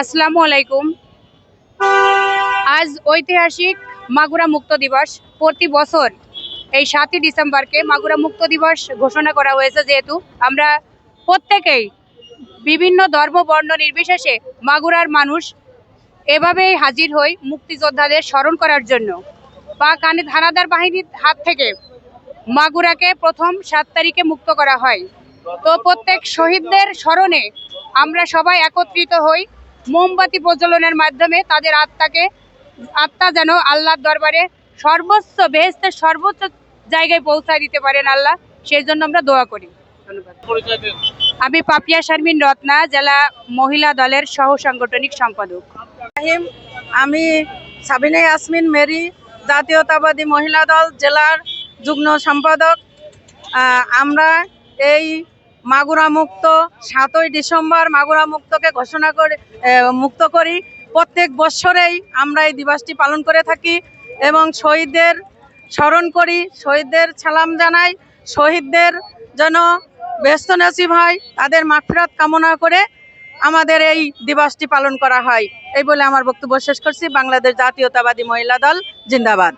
আসসালামু আলাইকুম। আজ ঐতিহাসিক মাগুরা মুক্ত দিবস। প্রতি বছর এই সাতই ডিসেম্বরকে মাগুরা মুক্ত দিবস ঘোষণা করা হয়েছে যেহেতু আমরা প্রত্যেকেই বিভিন্ন ধর্ম, বর্ণ নির্বিশেষে মাগুরার মানুষ এভাবেই হাজির হই মুক্তিযোদ্ধাদের স্মরণ করার জন্য। বা কানে হানাদার বাহিনীর হাত থেকে মাগুরাকে প্রথম সাত তারিখে মুক্ত করা হয়। তো প্রত্যেক শহীদদের স্মরণে আমরা সবাই একত্রিত হই। মোমবাতি প্রজ্বলনের মাধ্যমে তাদের আত্মাকে আত্মা যেন আল্লাহর দরবারে সর্বোচ্চ বেহেস্তের সর্বোচ্চ জায়গায় পৌঁছায় দিতে পারেন আল্লাহ সেই জন্য আমরা দোয়া করি। ধন্যবাদ। আমি পাপিয়া শারমিন রত্না জেলা মহিলা দলের সহ সাংগঠনিক সম্পাদক। আমি সাবিনা ইয়াসমিন মেরি জাতীয়তাবাদী মহিলা দল জেলার যুগ্ম সম্পাদক। আমরা এই মাগুরা মুক্ত সাতই ডিসেম্বর মাগুরা মুক্তকে ঘোষণা করে মুক্ত করি। প্রত্যেক বৎসরেই আমরা এই দিবসটি পালন করে থাকি এবং শহীদদের স্মরণ করি, শহীদদের সালাম জানাই, শহীদদের যেন ব্যস্ত নসিব হয়, তাদের মাফিরাত কামনা করে আমাদের এই দিবসটি পালন করা হয়। এই বলে আমার বক্তব্য শেষ করছি। বাংলাদেশ জাতীয়তাবাদী মহিলা দল, জিন্দাবাদ।